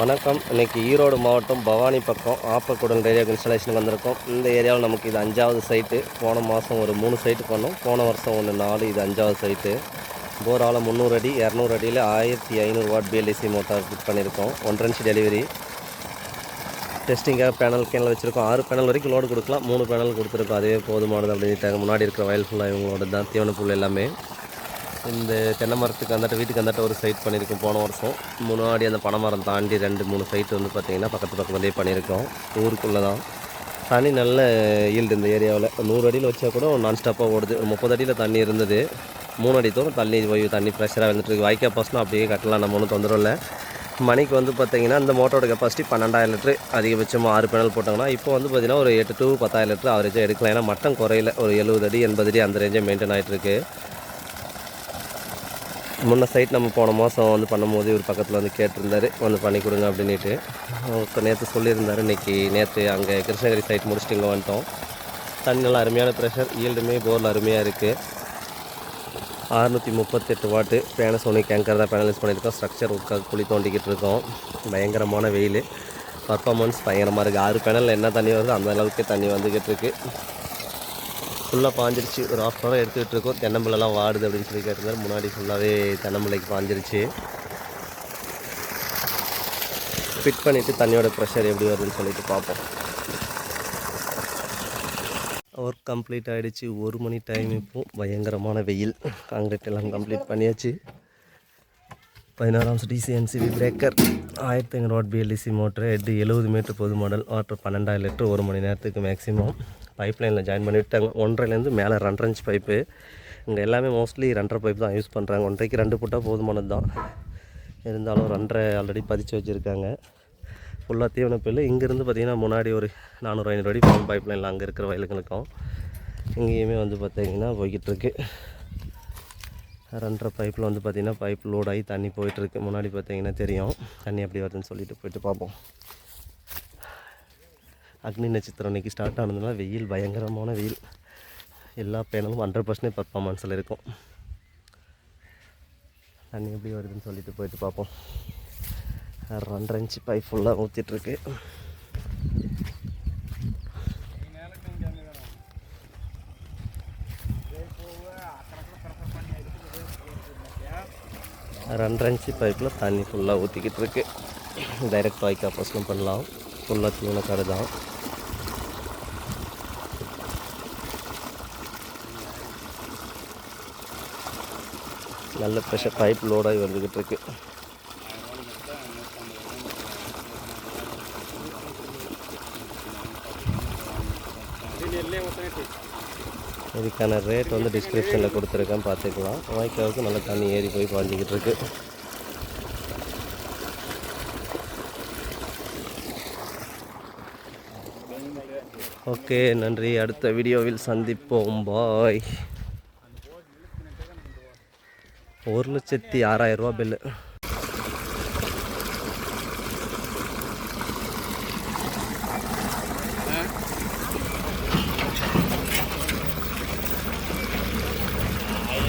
வணக்கம். இன்றைக்கி ஈரோடு மாவட்டம் பவானி பக்கம் ஆப்பக்கூடல் ரேடியோ இன்ஸ்டாலேஷனுக்கு வந்திருக்கோம். இந்த ஏரியாவில் நமக்கு இது அஞ்சாவது சைட்டு போன மாதம் ஒரு மூணு சைட்டு பண்ணோம் போன வருஷம் ஒன்று நாலு இது அஞ்சாவது சைட்டு போரால் முந்நூறு அடி இரநூறு அடியில் ஆயிரத்தி ஐநூறு வாட் பிஎல்இசி மோட்டார் ஃபிட் பண்ணியிருக்கோம். ஒன்றரை இன்ச் டெலிவரி டெஸ்டிங்காக பேனல் கேனல் வச்சுருக்கோம். ஆறு பேனல் வரைக்கும் லோடு கொடுக்கலாம். மூணு பேனல் கொடுத்துருக்கோம். அதுவே போதுமானது அப்படின்ட்டாங்க முன்னாடி இருக்கிற வயல் ஃபுல்லாக இவங்களோட தான் தீவன புல் எல்லாமே. இந்த தென்னை மரத்துக்கு அந்தாட்ட வீட்டுக்கு அந்தாட்ட ஒரு சைட் பண்ணியிருக்கோம். போன வருஷம் முன்னாடி அந்த பனை மரம் தாண்டி ரெண்டு மூணு சைட் வந்து பார்த்திங்கன்னா பக்கத்து பக்கத்துலேயே பண்ணியிருக்கோம். ஊருக்குள்ளே தான் தண்ணி நல்ல ஈல்டு இந்த ஏரியாவில். நூறு அடியில் வச்சா கூட நான் ஸ்டாப்பாக ஓடுது. ஒரு முப்பது அடியில் தண்ணி இருந்தது. மூணு அடி தூரம் தண்ணி போய் தண்ணி ப்ரெஷராக வந்துட்டு வாய்க்கா பாசனம் அப்படியே கட்டலாம். நம்ம ஒன்றும் தொந்தரவு இல்லை. மணிக்கு வந்து பார்த்தீங்கன்னா இந்த மோட்டரோட கெப்பாசிட்டி பன்னெண்டாயிரம் லிட்ரு அதிகபட்சமாக ஆறு பேனல் போட்டாங்கன்னா இப்போ வந்து பார்த்திங்கன்னா ஒரு எட்டு டு பத்தாயிரம் லிட்ரு அவரேஜாக எடுக்கலாம். ஏன்னா மட்டம் குறையில. ஒரு எழுபது அடி எண்பது அடி அந்த ரேஞ்சே மெயின்டைன் ஆகிட்டு இருக்குது முன்ன சைட் நம்ம போன மாதம் வந்து பண்ணும்போது ஒரு பக்கத்தில் வந்து கேட்டிருந்தார். வந்து பண்ணி கொடுங்க அப்படின்ட்டு இப்போ நேற்று சொல்லியிருந்தாரு. இன்னைக்கு நேற்று அங்கே கிருஷ்ணகிரி சைட் முடிச்சுட்டு இங்கே வந்துட்டோம். தண்ணி நல்லா அருமையான ப்ரெஷர் ஈல்டுமே போரில் அருமையாக இருக்குது அறுநூற்றி முப்பத்தெட்டு வாட்டு பேனசோனிக் கேங்கர் தான் பேனலைஸ் பண்ணியிருக்கோம். ஸ்ட்ரக்சர் ஒர்க்காக குழி தோண்டிக்கிட்டு இருக்கோம். பயங்கரமான வெயில். பர்ஃபாமன்ஸ் பயங்கரமாக இருக்குது ஆறு பேனலில் என்ன தண்ணி வருதோ அந்த அளவுக்கு தண்ணி வந்துக்கிட்டு இருக்குது ஃபுல்லாக பாஞ்சிருச்சு. ஒரு ஆஃப் ஹவர் எடுத்துக்கிட்டு இருக்கோம். தென்னம்பிள்ளைலாம் வாடுது அப்படின்னு சொல்லி கேட்டிருந்தார். முன்னாடி ஃபுல்லாகவே தென்னம்பிள்ளைக்கு பாஞ்சிருச்சு. ஃபிட் பண்ணிவிட்டு தண்ணியோட ப்ரெஷர் எப்படி வருதுன்னு சொல்லிட்டு பார்ப்போம். ஒர்க் கம்ப்ளீட் ஆகிடுச்சு ஒரு மணி டைம் இப்போ பயங்கரமான வெயில். காங்கிரீட் எல்லாம் கம்ப்ளீட் பண்ணியாச்சு. பதினாறாம் டிசிஎன்சிபி பிரேக்கர் ஆயிரத்தி ஐநூறு வாட் பிஎல்டிசி மோட்ரு எட்டு எழுபது மீட்டர் பொது மாடல் வாட்டர் பன்னெண்டாயிரம் லிட்டர் ஒரு மணி நேரத்துக்கு மேக்ஸிமம் பைப் லைனில் ஜாயின் பண்ணிவிட்டாங்க ஒன்றரைலேருந்து மேலே ரெண்டரை இன்ச் பைப்பு இங்கே எல்லாமே மோஸ்ட்லி ரெண்டரை பைப் தான் யூஸ் பண்ணுறாங்க ஒன்றரைக்கு ரெண்டு போட்டால் போதுமானது தான். இருந்தாலும் ரெண்டரை ஆல்ரெடி பதிச்சு வச்சுருக்காங்க. ஃபுல்லாக தீவன புல்லு இங்கேருந்து பார்த்திங்கன்னா முன்னாடி ஒரு நானூறு ஐநூறு அடி போகும் பைப் லைனில் அங்கே இருக்கிற வயலுங்களுக்கும் இங்கேயுமே வந்து பார்த்தீங்கன்னா போய்கிட்டுருக்கு. ரெண்டரை பைப்பில் வந்து பார்த்திங்கன்னா பைப் லோட் ஆகி தண்ணி போயிட்டுருக்கு. முன்னாடி பார்த்திங்கன்னா தெரியும். தண்ணி எப்படி வருதுன்னு சொல்லிட்டு போயிட்டு பார்ப்போம். அக்னி நட்சத்திரம் இன்னைக்கு ஸ்டார்ட் ஆனதுனால வெயில் பயங்கரமான வெயில். எல்லா பேனலும் ஹண்ட்ரட் பர்சன்டேஜ் பர்ஃபார்மன்ஸில் இருக்கும். தண்ணி எப்படி வருதுன்னு சொல்லிட்டு போயிட்டு பார்ப்போம். ரெண்டரை இன்ச்சு பைப் ஃபுல்லாக ஊற்றிட்டுருக்கு ரெண்டரை இன்ச்சு பைப்பில் தண்ணி ஃபுல்லாக ஊற்றிக்கிட்டு இருக்கு டைரக்ட் வாய்க்கா பசங்க பண்ணலாம். ஃபுல்லாக தீவன காடு தான். நல்ல ப்ரெஷர் பைப் லோடாகி வந்துக்கிட்டு இருக்கு. இதுக்கான ரேட் வந்து டிஸ்கிரிப்ஷனில் கொடுத்துருக்கேன் பார்த்துக்கலாம். வாய்க்காவுக்கு நல்ல தண்ணி ஏறி போய் பாஞ்சிக்கிட்டு இருக்கு. ஓகே நன்றி. அடுத்த வீடியோவில் சந்திப்போம். பாய். ஒரு லட்சத்தி ஆறாயிரம் ரூபா பில்லு